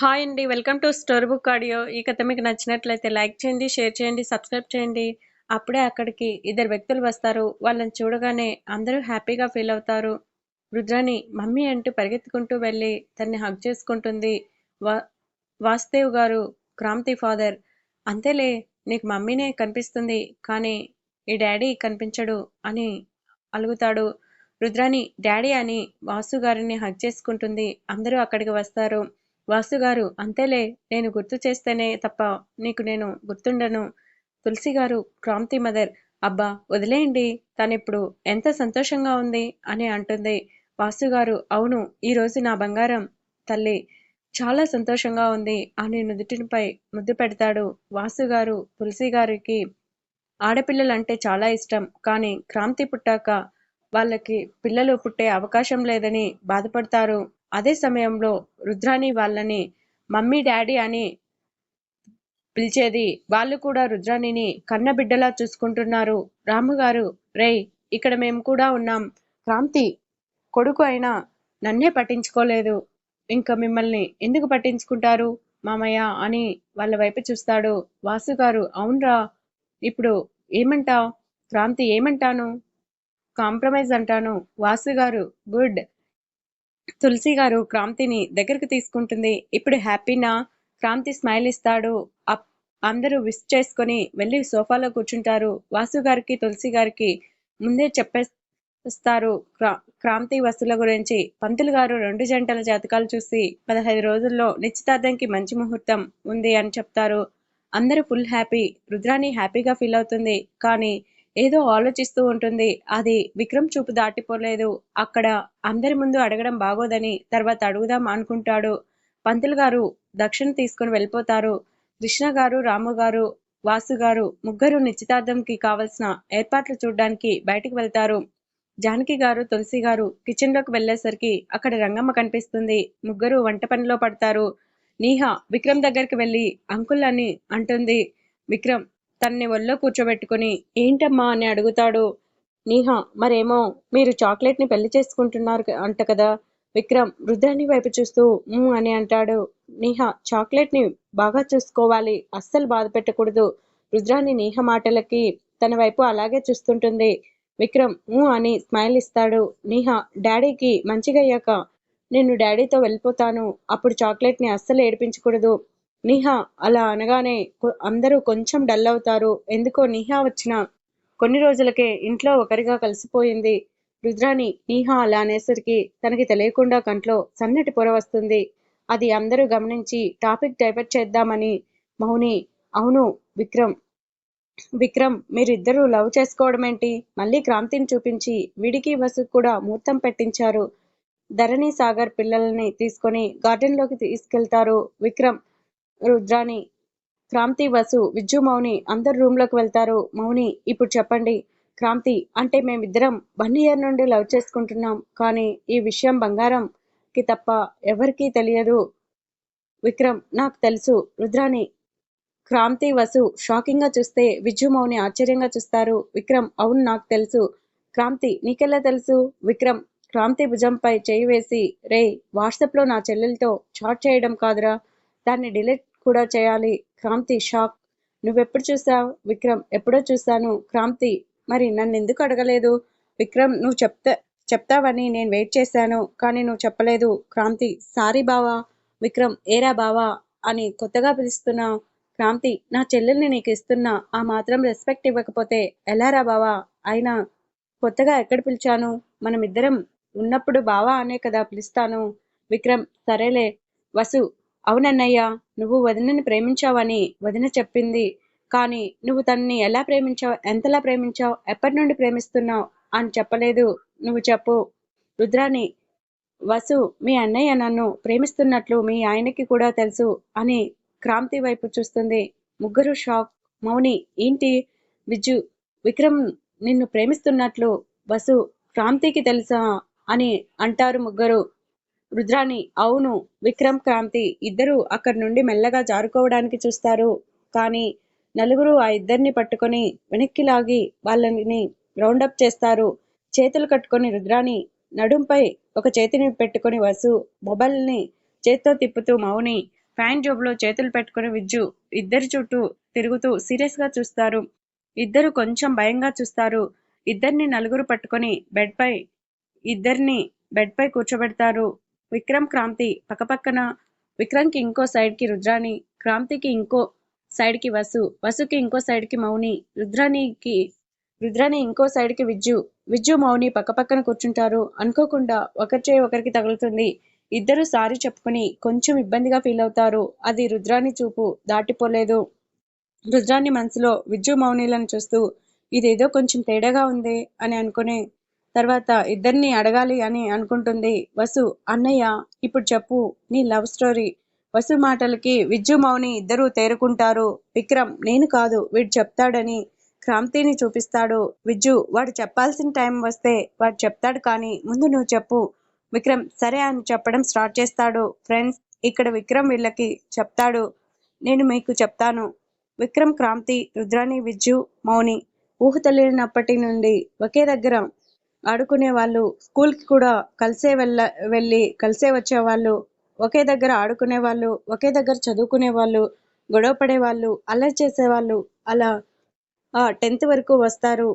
Hi అండి welcome to store book audio. ఈ కథ మీకు నచ్చినట్లయితే లైక్ చేయండి షేర్ చేయండి సబ్స్క్రైబ్ చేయండి. అప్పుడే అక్కడికి ఇద్దరు వ్యక్తులు వస్తారు. వాళ్ళని చూడగానే అందరూ హ్యాపీగా ఫీల్ అవుతారు. రుద్రాని మమ్మీ అంటూ పరిగెత్తుకుంటూ వెళ్ళి తన్ని హగ్ చేసుకుంటుంది. వా వాసుదేవ్ గారు క్రాంతి ఫాదర్ అంతేలే నీకు మమ్మీనే కనిపిస్తుంది కానీ ఈ డాడీ కనిపించడు అని అలుగుతాడు. రుద్రాని డాడీ అని వాసు గారిని హగ్ చేసుకుంటుంది. అందరూ అక్కడికి వస్తారు. వాసు గారు అంతేలే నేను గుర్తు చేస్తేనే తప్ప నీకు నేను గుర్తుండను. తులసి గారు క్రాంతి మదర్ అబ్బా వదిలేయండి తనిప్పుడు ఎంత సంతోషంగా ఉంది అని అంటుంది. వాసు గారు అవును ఈరోజు నా బంగారం. తల్లి చాలా సంతోషంగా ఉంది అని నుదుటిపై ముద్దు పెడతాడు వాసు గారు తులసి గారికి ఆడపిల్లలంటే చాలా ఇష్టం కానీ క్రాంతి పుట్టాక వాళ్ళకి పిల్లలు పుట్టే అవకాశం లేదని బాధపడతారు. అదే సమయంలో రుద్రాణి వాళ్ళని మమ్మీ డాడీ అని పిలిచేది వాళ్ళు కూడా రుద్రాణిని కన్నబిడ్డలా చూసుకుంటున్నారు. రాముగారు రేయ్ ఇక్కడ మేము కూడా ఉన్నాం. క్రాంతి కొడుకు అయినా నన్నే పట్టించుకోలేదు. ఇంకా మిమ్మల్ని ఎందుకు పట్టించుకుంటారు? మామయ్య అని వాళ్ళ వైపు చూస్తాడు. వాసు గారు అవునరా ఇప్పుడు ఏమంటావు క్రాంతి ఏమంటాను? కాంప్రమైజ్ అంటాను. వాసు గారు గుడ్. తులసి గారు క్రాంతిని దగ్గరకు తీసుకుంటుంది. ఇప్పుడు హ్యాపీనా? క్రాంతి స్మైల్ ఇస్తాడు. అప్ అందరూ విష్ చేసుకొని వెళ్ళి సోఫాలో కూర్చుంటారు. వాసు గారికి తులసి గారికి ముందే చెప్పేస్తారు క్రా క్రాంతి వస్తువుల గురించి. పంతులు గారు రెండు జంటల జాతకాలు చూసి పదహైదు రోజుల్లో నిశ్చితార్థంకి మంచి ముహూర్తం ఉంది అని చెప్తారు. అందరూ ఫుల్ హ్యాపీ. రుద్రాని హ్యాపీగా ఫీల్ అవుతుంది. కానీ ఏదో ఆలోచిస్తూ ఉంటుంది. అది విక్రమ్ చూపు దాటిపోలేదు. అక్కడ అందరి ముందు అడగడం బాగోదని తర్వాత అడుగుదాం అనుకుంటాడు. పంతులు గారు దక్షిణ తీసుకుని వెళ్ళిపోతారు. కృష్ణ గారు రాము గారు వాసు గారు ముగ్గురు నిశ్చితార్థంకి కావలసిన ఏర్పాట్లు చూడడానికి బయటకు వెళ్తారు. జానకి గారు తులసి గారు కిచెన్లోకి వెళ్ళేసరికి అక్కడ రంగమ్మ కనిపిస్తుంది. ముగ్గురు వంట పనిలో పడతారు. నీహ విక్రమ్ దగ్గరికి వెళ్ళి అంకుల్ అని అంటుంది. విక్రమ్ తనని ఒళ్ళో కూర్చోబెట్టుకుని ఏంటమ్మా? అని అడుగుతాడు. నీహా మరేమో మీరు చాక్లెట్ని పెళ్ళి చేసుకుంటున్నారు అంట కదా. విక్రమ్ రుద్రాని వైపు చూస్తూ అని అంటాడు. నీహా చాక్లెట్ని బాగా చూసుకోవాలి. అస్సలు బాధ పెట్టకూడదు. రుద్రాని నీహ మాటలకి తన వైపు అలాగే చూస్తుంటుంది. విక్రమ్ ఊ అని స్మైల్ ఇస్తాడు. నీహ డాడీకి మంచిగా అయ్యాక నేను డాడీతో వెళ్ళిపోతాను. అప్పుడు చాక్లెట్ని అస్సలు ఏడిపించకూడదు. నిహా అలా అనగానే అందరూ కొంచెం డల్ అవుతారు. ఎందుకో నిహా వచ్చిన కొన్ని రోజులకే ఇంట్లో ఒకరిగా కలిసిపోయింది. రుద్రాని నీహా అలా అనేసరికి తనకి తెలియకుండా కంట్లో సన్నటి పొర వస్తుంది. అది అందరూ గమనించి టాపిక్ డైవర్ట్ చేద్దామని మౌని అవును విక్రమ్ విక్రమ్ మీరిద్దరూ లవ్ చేసుకోవడం ఏంటి మళ్ళీ క్రాంతిని చూపించి విడికి వసు కూడా ముహూర్తం పెట్టించారు. ధరణి సాగర్ పిల్లల్ని తీసుకొని గార్డెన్లోకి తీసుకెళ్తారు. విక్రమ్ రుద్రాని క్రాంతి వసు విజ్జు మౌని అందరు రూమ్లోకి వెళ్తారు. మౌని ఇప్పుడు చెప్పండి క్రాంతి అంటే మేమిద్దరం వన్ ఇయర్ నుండి లవ్ చేసుకుంటున్నాం. కానీ ఈ విషయం బంగారంకి తప్ప ఎవరికీ తెలియదు. విక్రమ్ నాకు తెలుసు. రుద్రాని క్రాంతి వసు షాకింగ్గా చూస్తే విజ్జు మౌని ఆశ్చర్యంగా చూస్తారు. విక్రమ్ అవును నాకు తెలుసు. క్రాంతి నీకెలా తెలుసు? విక్రమ్ క్రాంతి భుజంపై చేయి వేసి రే వాట్సాప్లో నా చెల్లెలతో చాట్ చేయడం కాదురా. దాన్ని డిలీట్ కూడా చేయాలి. క్రాంతి షాక్. నువ్వెప్పుడు చూసావు? విక్రమ్ ఎప్పుడో చూశాను. క్రాంతి మరి నన్ను ఎందుకు అడగలేదు? విక్రమ్ నువ్వు చెప్తా చెప్తావని నేను వెయిట్ చేశాను కానీ నువ్వు చెప్పలేదు. క్రాంతి సారీ బావా. విక్రమ్ ఏరా బావా అని కొత్తగా పిలుస్తున్నావు. క్రాంతి నా చెల్లెల్ని నీకు ఇస్తున్నా. ఆ మాత్రం రెస్పెక్ట్ ఇవ్వకపోతే ఎలారా బావా? అయినా కొత్తగా ఎక్కడ పిలిచాను? మనమిద్దరం ఉన్నప్పుడు బావా అనే కదా పిలుస్తాను. విక్రమ్ సరేలే. వసు అవునన్నయ్య నువ్వు వదినని ప్రేమించావని వదిన చెప్పింది. కానీ నువ్వు తనని ఎలా ప్రేమించావు ఎంతలా ప్రేమించావు ఎప్పటి నుండి ప్రేమిస్తున్నావు అని చెప్పలేదు. నువ్వు చెప్పు. రుద్రాని వసు మీ అన్నయ్య నన్ను ప్రేమిస్తున్నట్లు మీ ఆయనకి కూడా తెలుసు అని క్రాంతి వైపు చూస్తుంది. ముగ్గురు షాక్ మౌని ఏంటి విజు విక్రమ్ నిన్ను ప్రేమిస్తున్నట్లు వసు క్రాంతికి తెలుసా అని అంటారు ముగ్గురు. రుద్రాణి అవును విక్రమ్ క్రాంతి ఇద్దరు అక్కడి నుండి మెల్లగా జారుకోవడానికి చూస్తారు. కానీ నలుగురు ఆ ఇద్దరిని పట్టుకొని వెనక్కి లాగి వాళ్ళని రౌండప్ చేస్తారు. చేతులు కట్టుకొని రుద్రాణి నడుంపై ఒక చేతిని పెట్టుకొని వసు మొబైల్ని చేత్తో తిప్పుతూ మౌని ఫ్యాన్ జోబులో చేతులు పెట్టుకుని విజ్జు ఇద్దరి చుట్టూ తిరుగుతూ సీరియస్గా చూస్తారు. ఇద్దరు కొంచెం భయంగా చూస్తారు. ఇద్దరిని నలుగురు పట్టుకొని బెడ్ పై ఇద్దరిని బెడ్ పై కూర్చోబెడతారు. విక్రమ్ క్రాంతి పక్కపక్కన విక్రమ్కి ఇంకో సైడ్కి రుద్రాని క్రాంతికి ఇంకో సైడ్కి వసు వసుకి ఇంకో సైడ్కి మౌని రుద్రానికి రుద్రాని ఇంకో సైడ్కి విజ్జు విజ్జు మౌని పక్కపక్కన కూర్చుంటారు. అనుకోకుండా ఒకరి చేయి ఒకరికి తగులుతుంది. ఇద్దరు సారీ చెప్పుకుని కొంచెం ఇబ్బందిగా ఫీల్ అవుతారు. అది రుద్రాని చూపు దాటిపోలేదు. రుద్రాన్ని మనసులో విజ్జు మౌనిలను చూస్తూ ఇదేదో కొంచెం తేడాగా ఉంది అని అనుకునే తర్వాత ఇద్దరిని అడగాలి అని అనుకుంటుంది. వసు అన్నయ్య ఇప్పుడు చెప్పు నీ లవ్ స్టోరీ. వసు మాటలకి విజ్జు మౌని ఇద్దరూ తేరుకుంటారు. విక్రమ్ నేను కాదు వీడు చెప్తాడని క్రాంతిని చూపిస్తాడు. విజ్జు వాడు చెప్పాల్సిన టైం వస్తే వాడు చెప్తాడు కానీ ముందు నువ్వు చెప్పు. విక్రమ్ సరే అని చెప్పడం స్టార్ట్ చేస్తాడు. ఫ్రెండ్స్ ఇక్కడ విక్రమ్ వీళ్ళకి చెప్తాడు. నేను మీకు చెప్తాను. విక్రమ్ క్రాంతి రుద్రాణి విజ్జు మౌని ఊహ తెలియనప్పటి నుండి ఒకే దగ్గర ఆడుకునే వాళ్ళు స్కూల్కి కూడా కలిసే వెళ్ళ వెళ్ళి కలిసే వచ్చేవాళ్ళు ఒకే దగ్గర ఆడుకునే వాళ్ళు ఒకే దగ్గర చదువుకునే వాళ్ళు గొడవ పడే వాళ్ళు అల్లరి చేసేవాళ్ళు అలా ఆ టెన్త్ వరకు వస్తారు.